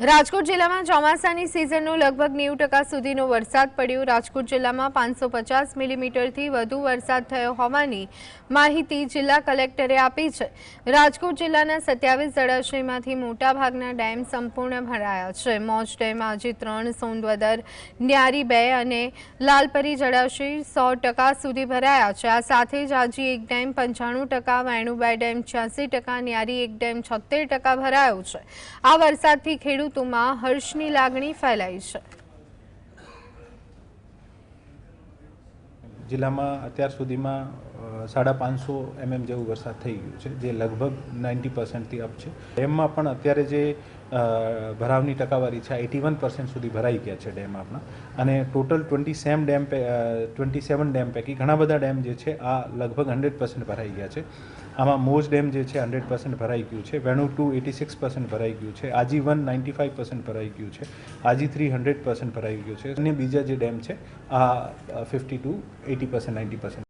રાજકોટ જિલ્લામાં ચોમાસાની સિઝનનો લગભગ નેવું ટકા સુધીનો વરસાદ પડ્યો. રાજકોટ જિલ્લામાં પાંચસો પચાસ મિલીમીટરથી વધુ વરસાદ થયો હોવાની માહિતી જિલ્લા કલેક્ટરે આપી છે. રાજકોટ જિલ્લાના સત્યાવીસ જળાશયમાંથી મોટાભાગના ડેમ સંપૂર્ણ ભરાયા છે. મોજ ડેમ આજે ત્રણ સોનવદર ન્યારી બે અને લાલપરી જળાશય સો ટકા સુધી ભરાયા છે. આ સાથે જ આજે એક ડેમ પંચાણું ટકા વેણુબાઈ ડેમ છ્યાસી ટકા, ન્યારી એક ડેમ છોતેર ટકા ભરાયો છે. આ વરસાદથી ખેડૂતોમાં હર્ષની લાગણી ફેલાઈ છે. જિલ્લામાં અત્યાર સુધીમાં સાડા પાંચસો એમએમ જેવું વરસાદ થઈ ગયું છે, જે લગભગ નાઇન્ટી પર્સન્ટથી અપ છે. ડેમમાં પણ અત્યારે જે ભરાવની ટકાવારી છે. એટી વન પર્સન્ટ સુધી ભરાઈ ગયા છે ડેમ આપણા. અને total twenty same dam twenty seven dam પૈકી ઘણા બધા ડેમ જે છે, આ લગભગ હંડ્રેડ પર્સન્ટ ભરાઈ ગયા છે. આમાં મોજ ડેમ જે છે હંડ્રેડ પર્સન્ટ ભરાઈ ગયું છે. Venu two eighty six percent ભરાઈ ગયું છે. Aji one ninety five percent ભરાઈ ગયું છે. આજી થ્રી હંડ્રેડ પર્સન્ટ ભરાઈ ગયું છે. અને બીજા જે ડેમ છે, આ fifty two eighty percent, ninety percent.